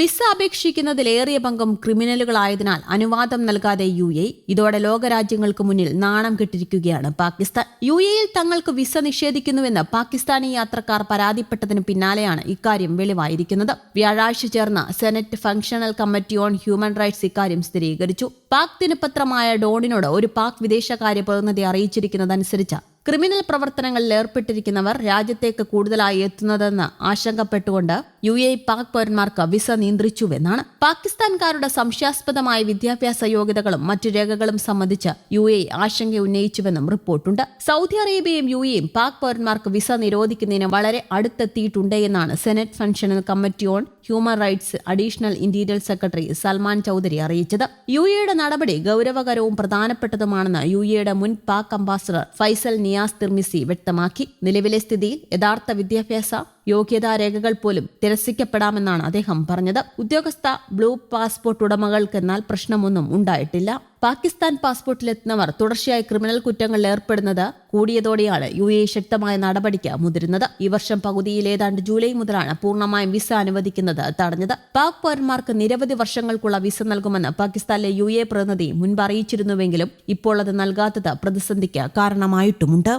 Visa അപേക്ഷിക്കുന്നതിലേറിയ പങ്കും ക്രിമിനലുകളായതിനാൽ അനുവാദം നൽകാതെ യു എ ഇതോടെ ലോകരാജ്യങ്ങൾക്ക് മുന്നിൽ നാണം കെട്ടിരിക്കുകയാണ് പാകിസ്ഥാൻ. യു എയിൽ തങ്ങൾക്ക് വിസ നിഷേധിക്കുന്നുവെന്ന് പാകിസ്ഥാനി യാത്രക്കാർ പരാതിപ്പെട്ടതിന് പിന്നാലെയാണ് ഇക്കാര്യം വെളിവായിരിക്കുന്നത്. വ്യാഴാഴ്ച ചേർന്ന senate functional committee on human rights ഇക്കാര്യം സ്ഥിരീകരിച്ചു. പാക് ദിനപത്രമായ ഡോണിനോട് ഒരു പാക് വിദേശകാര്യ പ്രതിനിധി അറിയിച്ചിരിക്കുന്നതനുസരിച്ച് ക്രിമിനൽ പ്രവർത്തനങ്ങളിൽ ഏർപ്പെട്ടിരിക്കുന്നവർ രാജ്യത്തേക്ക് കൂടുതലായി എത്തുന്നതെന്ന് ആശങ്കപ്പെട്ടുകൊണ്ട് യു എ പാക് പൗരന്മാർക്ക് വിസ നിയന്ത്രിച്ചുവെന്നാണ്. പാകിസ്ഥാൻകാരുടെ സംശയാസ്പദമായ വിദ്യാഭ്യാസ യോഗ്യതകളും മറ്റു രേഖകളും സംബന്ധിച്ച് യു എ ആശങ്ക ഉന്നയിച്ചുവെന്നും റിപ്പോർട്ടുണ്ട്. സൗദി അറേബ്യയും യു എയും പാക് പൗരന്മാർക്ക് വിസ നിരോധിക്കുന്നതിന് വളരെ അടുത്തെത്തിയിട്ടുണ്ട് എന്നാണ് senate functional committee on human rights additional interior secretary Salman Chaudhry അറിയിച്ചത്. യു എയുടെ നടപടി ഗൌരവകരവും പ്രധാനപ്പെട്ടതുമാണെന്ന് യു എയുടെ മുൻ പാക് അംബാസഡർ ഫൈസൽ നിയാസ് തിർമിസി വ്യക്തമാക്കി. നിലവിലെ സ്ഥിതിയിൽ യഥാർത്ഥ വിദ്യാഭ്യാസ യോഗ്യതാ രേഖകൾ പോലും തിരസിക്കപ്പെടാമെന്നാണ് അദ്ദേഹം പറഞ്ഞത്. ഉദ്യോഗസ്ഥ ബ്ലൂ പാസ്പോർട്ട് ഉടമകൾക്കെന്നാൽ പ്രശ്നമൊന്നും ഉണ്ടായിട്ടില്ല. പാകിസ്ഥാൻ പാസ്പോർട്ടിലെത്തുന്നവർ തുടർച്ചയായി ക്രിമിനൽ കുറ്റങ്ങളിൽ ഏർപ്പെടുന്നത് കൂടിയതോടെയാണ് യു എ ശക്തമായ നടപടിക്ക് മുതിരുന്നത്. ഈ വർഷം പകുതിയിൽ ഏതാണ്ട് ജൂലൈ മുതലാണ് പൂർണമായും വിസ അനുവദിക്കുന്നത് തടഞ്ഞത്. പാക് പൗരന്മാർക്ക് നിരവധി വർഷങ്ങൾക്കുള്ള വിസ നൽകുമെന്ന് പാകിസ്ഥാനിലെ യു എ പ്രതിനിധി മുൻപ് അറിയിച്ചിരുന്നുവെങ്കിലും ഇപ്പോൾ അത് നൽകാത്തത് പ്രതിസന്ധിക്ക് കാരണമായിട്ടുമുണ്ട്.